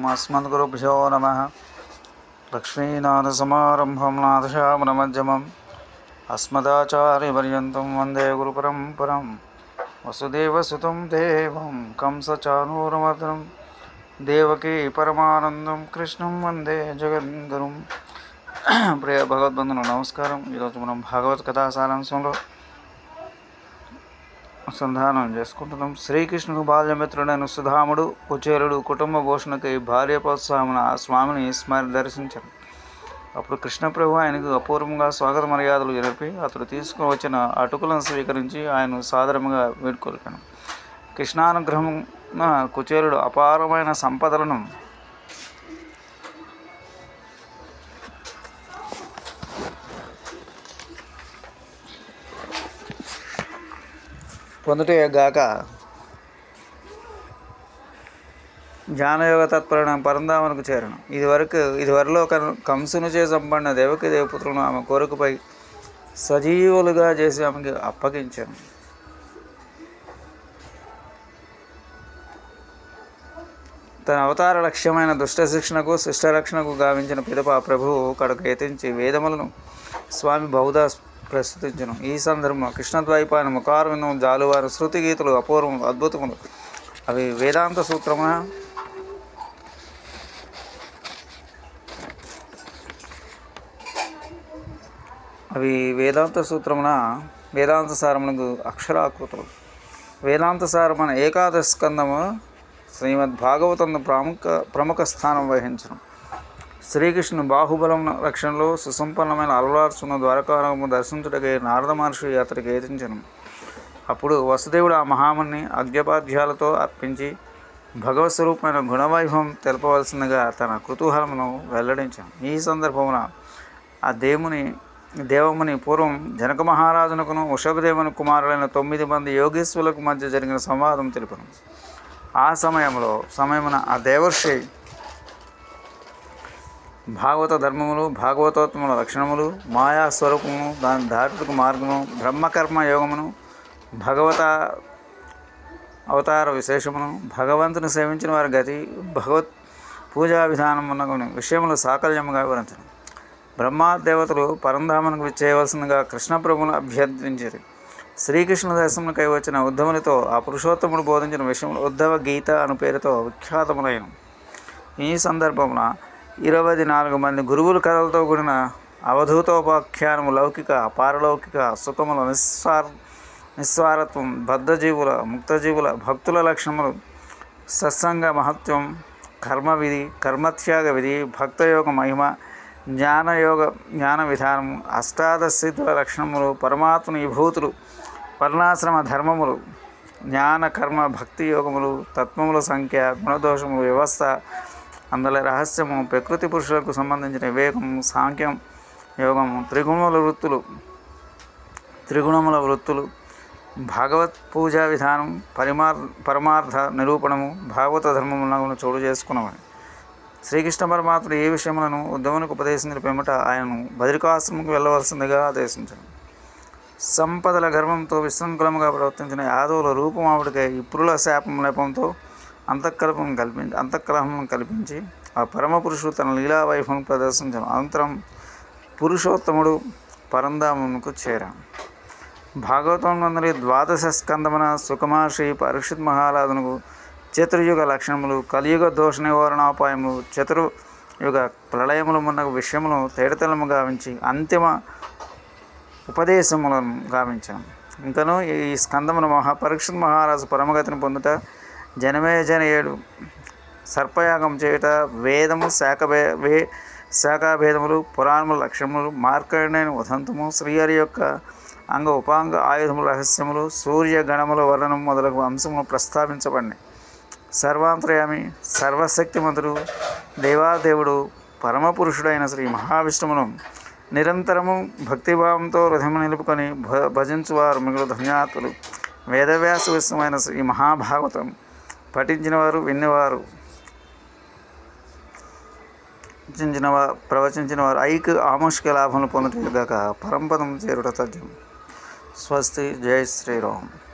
अस्मद्गुरुभ्यो नमः लक्ष्मीनाथसमारम्भं नाथशामनमध्यमम् अस्मदाचार्यपर्यन्तं वन्दे गुरुपरम्परं वसुदेवसुतं देवं कंसचानूरमर्दनं దేవకీ పరమానందం కృష్ణం వందే జగద్గురుం ప్రియ భగవద్బంధులు నమస్కారం ఈరోజు మనం భాగవత్ కథా సారాంశంలో సంధానం చేసుకుంటున్నాం. శ్రీకృష్ణుడు బాల్యమిత్రుడైన సుధాముడు కుచేరుడు కుటుంబ పోషణకై భార్య ప్రోత్సాహమున ఆ స్వామిని స్మరి దర్శించాడు అప్పుడు కృష్ణప్రభు ఆయనకు అపూర్వంగా స్వాగత మర్యాదలు జరిపి అతడు తీసుకుని వచ్చిన అటుకులను స్వీకరించి ఆయన సాదరముగా వేడుకొలిపాను. కృష్ణానుగ్రహం కుచేరుడు అపారమైన సంపదలను పొందుటయేగాక జ్ఞానయోగ తత్పరణం పరంధామనకు చేరను. ఇదివరకు ఇదివరలో ఇది కంసును చే సంపన్న దేవకి దేవపుత్రులను ఆమె కోరికపై సజీవులుగా చేసి ఆమెకి అప్పగించాను. తన అవతార లక్ష్యమైన దుష్ట శిక్షణకు శిష్ట రక్షణకు గావించిన పిదప ప్రభువు కడుకు యతించి వేదములను స్వామి బహుదా ప్రస్తుతించను. ఈ సందర్భంలో కృష్ణద్వైపాయన ముఖారవిందం జాలువారు శృతి గీతలు అపూర్వం అద్భుతములు. అవి వేదాంత సూత్రమున? అవి వేదాంత సూత్రమున? వేదాంత సారమునకు అక్షరాకృతులు. వేదాంత సారమైన ఏకాదశ స్కందము శ్రీమద్ భాగవతం ప్రముఖ ప్రముఖ స్థానం వహించడం శ్రీకృష్ణుని బాహుబలం రక్షణలో సుసంపన్నమైన అలవార్చున్న ద్వారకారము దర్శించుటకై నారద మహర్షి అతడికి ఏతించను అప్పుడు వసుదేవుడు ఆ మహాముని అగ్యపాధ్యాలతో అర్పించి భగవత్ స్వరూపమైన గుణవైభవం తెలపవలసిందిగా తన కుతూహలమును వెల్లడించాను. ఈ సందర్భమున ఆ దేవుని దేవముని పూర్వం జనక మహారాజునకును వృషభదేవుని కుమారులైన తొమ్మిది మంది యోగేశ్వరులకు మధ్య జరిగిన సంవాదం తెలిపను. ఆ సమయంలో సమయమున ఆ దేవర్షి భాగవత ధర్మములు భాగవతోత్తముల లక్షణములు మాయా స్వరూపము దాని దాటుకు మార్గము బ్రహ్మకర్మ యోగమును భగవత అవతార విశేషమును భగవంతుని సేవించిన వారి గతి భగవత్ పూజా విధానమున విషయములు సాకల్యముగా వివరించను. బ్రహ్మాదేవతలు పరంధామనకు చేయవలసిందిగా కృష్ణప్రభును అభ్యర్థించారు శ్రీకృష్ణ దర్శనకై వచ్చిన ఉద్ధమునితో ఆ పురుషోత్తముడు బోధించిన విషయంలో ఉద్ధవ గీత అను పేరుతో విఖ్యాతములైన ఈ సందర్భమున ఇరవై నాలుగు మంది గురువుల కథలతో కూడిన అవధూతోపాఖ్యానము లౌకిక పారలౌకిక సుఖముల నిస్వార్ నిస్వారత్వం బద్ధజీవుల ముక్తజీవుల భక్తుల లక్షణములు సత్సంగ మహత్వం కర్మ విధి కర్మత్యాగ విధి భక్తయోగ మహిమ జ్ఞానయోగ జ్ఞాన విధానం అష్టాదశితుల లక్షణములు పరమాత్మ విభూతులు వర్ణాశ్రమ ధర్మములు జ్ఞాన కర్మ భక్తి యోగములు తత్వముల సంఖ్య గుణదోషములు వ్యవస్థ అందులో రహస్యము ప్రకృతి పురుషులకు సంబంధించిన వివేకం సాంఖ్యం యోగము త్రిగుణముల వృత్తులు త్రిగుణముల వృత్తులు భాగవత్ పూజా విధానం పరిమార్ పరమార్థ నిరూపణము భాగవత ధర్మములను చోటు చేసుకున్నవని. శ్రీకృష్ణ పరమాత్ముడు ఏ విషయములను ఉద్యమునికి ఉపదేశించిన పిమ్మట ఆయనను బదిరికాశ్రమంకు వెళ్ళవలసిందిగా ఆదేశించాను సంపదల గర్వంతో విశృంఖలముగా ప్రవర్తించిన యాదవుల రూపం ఆవిడకై ఇప్పుడుల శాపం లేపంతో అంతఃకల్పం కల్పించి అంతఃకలహం కల్పించి ఆ పరమ పురుషుడు తన లీలా వైభవం ప్రదర్శించను అనంతరం పురుషోత్తముడు పరంధామునకు చేరాను భాగవతం నందరి ద్వాదశ స్కందమున సుఖమహర్షి పరీక్షిత్ మహారాజునకు చతుర్యుగ లక్షణములు కలియుగ దోష నివారణోపాయములు చతుర్యుగ ప్రళయములు ఉన్న విషయములు తేడతలము గావించి అంతిమ ఉపదేశములను గావించాను ఇంకను ఈ స్కందమును మహాపరీక్షిత్ మహారాజు పరమగతిని పొందుట జనమేజనేయుడు ఏడు. సర్పయాగం చేయుట వేదము శాఖ వే శాఖాభేదములు పురాణముల లక్ష్యములు మార్కండేని ఉదంతము శ్రీహరి యొక్క అంగ ఉపాంగ ఆయుధముల రహస్యములు సూర్య గణముల వర్ణనం మొదలగు అంశములు ప్రస్తావించబడినాయి సర్వాంతర్యామి సర్వశక్తిమంతుడు దేవాదేవుడు పరమపురుషుడైన శ్రీ మహావిష్ణువును నిరంతరము భక్తిభావంతో హృదయం నిలుపుకొని భ భజించువారు మిగులు ధన్యాత్తులు వేదవ్యాస విషయమైన శ్రీ మహాభాగవతం. పఠించినవారు విన్నవారు. ప్రవచించిన ప్రవచించిన వారు ఐక ఆముష్క లాభములు పొందుటగాక పరంపదం చేరుట తథ్యం. స్వస్తి. జై శ్రీరామ్.